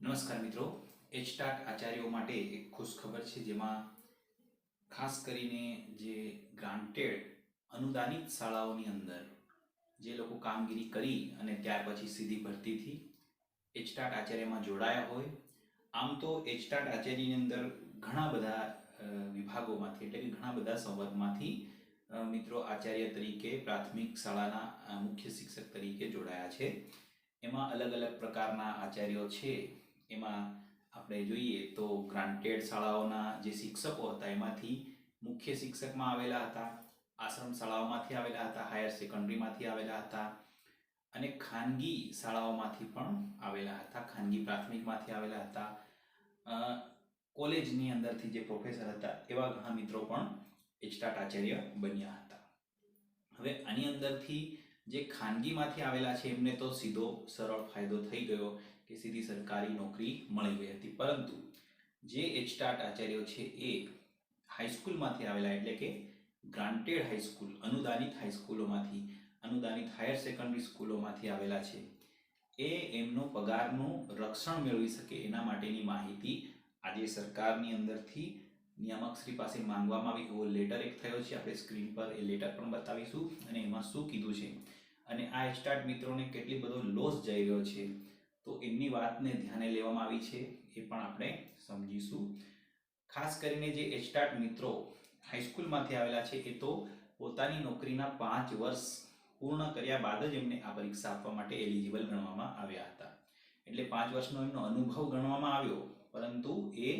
નમસ્કાર મિત્રો. એચટાટ આચાર્યો માટે એક ખુશ ખબર છે, જેમાં ખાસ કરીને જે ગ્રાન્ટેડ અનુદાનિત શાળાઓની અંદર જે લોકો કામગીરી કરી અને ત્યાર પછી સીધી ભરતીથી એચટાટ આચાર્યમાં જોડાયા હોય. આમ તો એચટાટ આચાર્યની અંદર ઘણા બધા વિભાગોમાંથી એટલે કે ઘણા બધા સંવર્ગમાંથી મિત્રો આચાર્ય તરીકે પ્રાથમિક શાળાના મુખ્ય શિક્ષક તરીકે જોડાયા છે. એમાં અલગ અલગ પ્રકારના આચાર્યો છે. એમાં આપણે જોઈએ તો ગ્રાન્ટેડ શાળાઓના જે શિક્ષકો હતા, એમાંથી મુખ્ય શિક્ષકમાં આવેલા હતા, આશ્રમ શાળાઓમાંથી આવેલા હતા હાયર સેકન્ડરીમાંથી આવેલા હતા અને ખાનગી શાળાઓમાંથી પણ આવેલા હતા, ખાનગી પ્રાથમિકમાંથી આવેલા હતા. કોલેજની અંદરથી જે પ્રોફેસર હતા, એવા ઘણા મિત્રો પણ એચટાટ આચાર્ય બન્યા હતા. હવે આની અંદરથી જે ખાનગીમાંથી આવેલા છે, એમને તો સીધો સરળ ફાયદો થઈ ગયો કે સીધી સરકારી નોકરી મળી ગઈ હતી. પરંતુ જે એચટાટ આચાર્યો છે, એ હાઈસ્કૂલમાંથી આવેલા, એટલે કે ગ્રાન્ટેડ હાઈસ્કૂલ અનુદાનિત હાઈસ્કૂલોમાંથી અનુદાનિત હાયર સેકન્ડરી સ્કૂલોમાંથી આવેલા છે. એ એમનો પગારનું રક્ષણ મેળવી શકે એના માટેની માહિતી આજે સરકારની અંદરથી નિયામક શ્રી પાસે માંગવામાં આવી. એવો લેટર એક થયો છે, આપણે સ્ક્રીન પર એ લેટર પણ બતાવીશું અને એમાં શું કીધું છે. અને આ એચટાટ મિત્રોને કેટલી બધો લોસ જઈ રહ્યો છે. તો એમની વાતને ધ્યાને લેવામાં આવી છે, એ પણ આપણે સમજીશું. ખાસ કરીને જે એચટાટ મિત્રો હાઈસ્કૂલમાંથી આવેલા છે, એ તો પોતાની નોકરીના પાંચ વર્ષ પૂર્ણ કર્યા બાદ જ એમને આ પરીક્ષા આપવા માટે એલિજિબલ ગણવામાં આવ્યા હતા. એટલે પાંચ વર્ષનો એમનો અનુભવ ગણવામાં આવ્યો, પરંતુ એ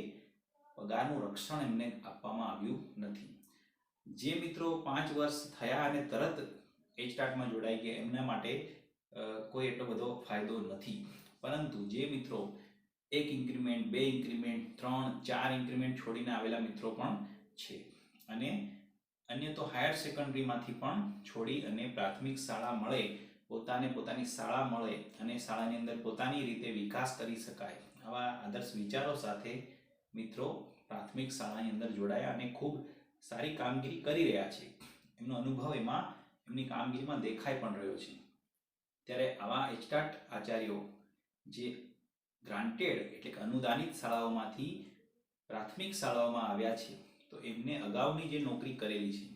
પગારનું રક્ષણ એમને આપવામાં આવ્યું નથી. જે મિત્રો પાંચ વર્ષ થયા અને તરત એચટાટમાં જોડાઈ ગયા એમના માટે કોઈ એટલો બધો ફાયદો નથી. પરંતુ જે મિત્રો એક ઇન્ક્રીમેન્ટ બે ઇન્ક્રીમેન્ટ ત્રણ, ચાર ઇન્ક્રીમેન્ટ છોડીને આવેલા મિત્રો પણ છે. અને અન્ય તો હાયર સેકન્ડરીમાંથી પણ છોડી અને પ્રાથમિક શાળા મળે, પોતાને પોતાની શાળા મળે અને શાળાની અંદર પોતાની રીતે વિકાસ કરી શકાય. આવા આદર્શ વિચારો સાથે મિત્રો પ્રાથમિક શાળાની અંદર જોડાયા અને ખૂબ સારી કામગીરી કરી રહ્યા છે. એમનો અનુભવ એમાં એમની કામગીરીમાં દેખાઈ પણ રહ્યો છે. ત્યારે આવા એચટાટ આચાર્યો, જે ગ્રાન્ટેડ એટલે કે અનુદાનિત શાળાઓમાંથી પ્રાથમિક શાળાઓમાં આવ્યા છે, તો એમને અગાઉની જે નોકરી કરેલી છે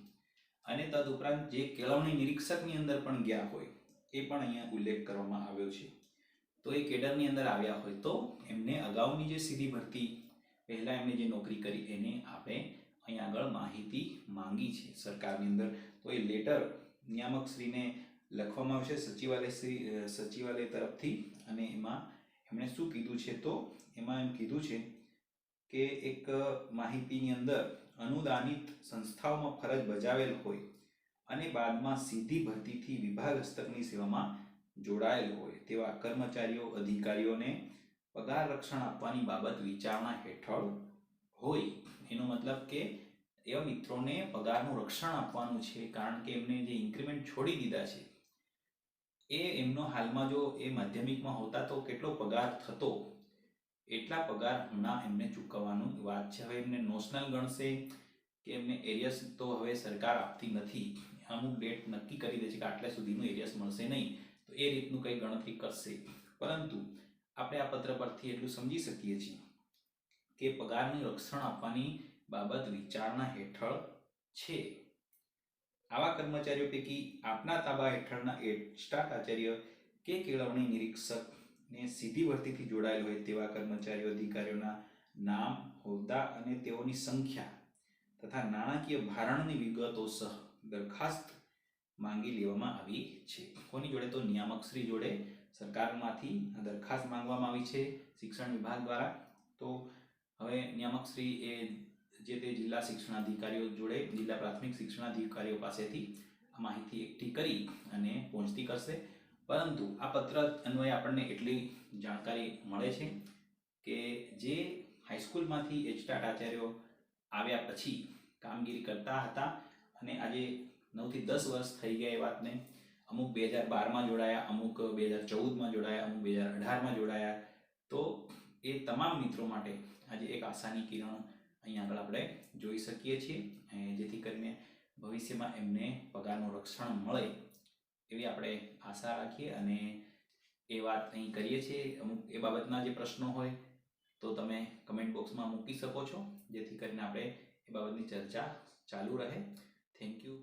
અને તદુપરાંત જે કેળવણી નિરીક્ષકની અંદર પણ ગયા હોય, એ પણ અહીંયા ઉલ્લેખ કરવામાં આવ્યો છે. તો એ કેડરની અંદર આવ્યા હોય તો એમને અગાઉની જે સીધી ભરતી, પહેલાં એમને જે નોકરી કરી, એને આપણે અહીંયા આગળ માહિતી માંગી છે સરકારની અંદર. તો એ લેટર નિયામકશ્રીને લખવામાં આવશે સચિવાલય શ્રી સચિવાલય તરફથી. અને એમાં એમણે શું કીધું છે તો એમાં એમ કીધું છે કે એક માહિતીની અંદર અનુદાનિત સંસ્થાઓમાં ફરજ બજાવેલ હોય અને બાદમાં સીધી ભરતીથી વિભાગ હસ્તકની સેવામાં જોડાયેલ હોય તેવા કર્મચારીઓ, અધિકારીઓને પગાર રક્ષણ આપવાની બાબત વિચારણા હેઠળ હોય. એનો મતલબ કે એવા મિત્રોને પગારનું રક્ષણ આપવાનું છે, કારણ કે એમને જે ઇન્ક્રીમેન્ટ છોડી દીધા છે, એ એમનો હાલમાં જો એ માધ્યમિકમાં હોતા તો કેટલો પગાર થતો? એટલા પગાર હમણાં એમને ચૂકવવાનું વાત છે. હવે એમને નોશનલ ગણશે કે એમને એરિયસ તો હવે સરકાર આપતી નથી. અમુક ડેટ નક્કી કરી દે છે કે આટલા સુધીનું એરિયસ મળશે નહીં. તો એ રીતનું કંઈ ગણતરી કરશે. પરંતુ આપણે આ પત્ર પરથી એટલું સમજી શકીએ છીએ કે પગારનું રક્ષણ આપવાની બાબત વિચારણા હેઠળ છે. આવા કર્મચારીઓ પૈકી આપના તાબા હેઠળના સ્ટાફ આચાર્ય કે કેળવણી નિરીક્ષકને સીધી ભરતીથી જોડાયેલ હોય તેવા કર્મચારીઓ અધિકારીઓના નામ, હોદ્દા અને તેઓની સંખ્યા તથા નાણાકીય ભારણની વિગતો સહ દરખાસ્ત માંગી લેવામાં આવી છે. કોની જોડે તો નિયામકશ્રી જોડે સરકારમાંથી દરખાસ્ત માંગવામાં આવી છે. શિક્ષણ વિભાગ દ્વારા તો હવે નિયામકશ્રી એ જે તે જિલ્લા શિક્ષણાધિકારીઓ જોડે, જિલ્લા પ્રાથમિક શિક્ષણાધિકારીઓ પાસેથી આ માહિતી એકઠી કરી અને પહોંચતી કરશે. પરંતુ આ પત્ર અન્વયે આપણને એટલી જાણકારી મળે છે કે જે હાઈસ્કૂલમાંથી એચટાટ આચાર્યો આવ્યા પછી કામગીરી કરતા હતા અને આજે નવથી દસ વર્ષ થઈ ગયા એ વાતને. અમુક બે હજાર બારમાં જોડાયા, અમુક બે હજાર ચૌદમાં જોડાયા, અમુક બે હજાર અઢારમાં જોડાયા. તો એ તમામ મિત્રો માટે આજે એક આશાની કિરણ અહીંયા આગળ આપણે જોઈ શકીએ છીએ જેથી કરીને ભવિષ્યમાં એમને પગારનું રક્ષણ મળે એવી આપણે આશા રાખીએ અને એ વાત અહીં કરીએ છીએ. અમુક એ બાબતના જે પ્રશ્નો હોય તો તમે કમેન્ટ બોક્સમાં મૂકી શકો છો. જેથી કરીને આપણે એ બાબતની ચર્ચા ચાલુ રહે. Thank you